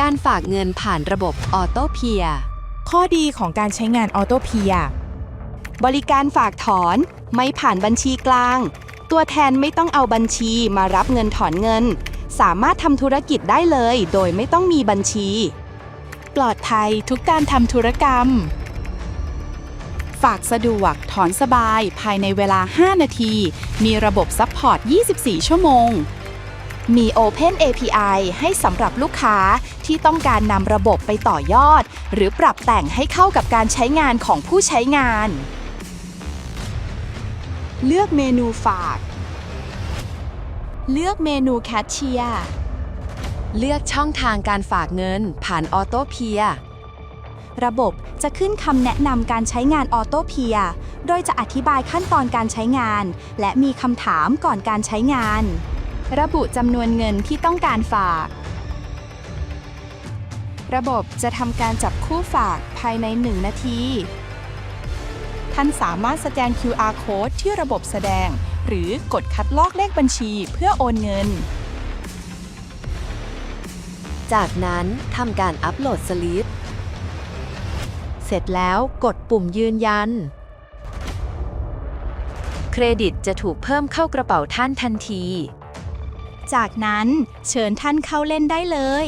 การฝากเงินผ่านระบบออโตเพียข้อดีของการใช้งานออโตเพียบริการฝากถอนไม่ผ่านบัญชีกลาง ตัวแทนไม่ต้องเอาบัญชีมารับเงินถอนเงิน สามารถทำธุรกิจได้เลย โดยไม่ต้องมีบัญชี ปลอดภัยทุกการทำธุรกรรม ฝากสะดวกถอนสบายภายในเวลา 5 นาที มีระบบซัพพอร์ต 24 ชั่วโมง มี Open API ให้สำหรับลูกค้าที่ต้องการนำระบบไปต่อยอด หรือปรับแต่งให้เข้ากับการใช้งานของผู้ใช้งาน เลือกเมนูฝาก เลือกเมนูแคชเชียร์เลือกช่องทางการฝากเงินผ่านออโตเพียระบบจะขึ้นคำแนะนำการใช้งานออโตเพียโดยจะอธิบายขั้นตอนการใช้งาน และมีคำถามก่อนการใช้งาน ระบุจำนวนเงินที่ต้องการฝาก ระบบจะทำการจับคู่ฝากภายใน 1 นาที ท่านสามารถสแกน QR code ที่ระบบแสดง หรือกดคัดลอกเลขบัญชีเพื่อโอนเงิน จากนั้นทำการอัปโหลดสลิป เสร็จแล้วกดปุ่มยืนยัน เครดิตจะถูกเพิ่มเข้ากระเป๋าท่านทันที จากนั้นเชิญท่านเข้าเล่นได้เลย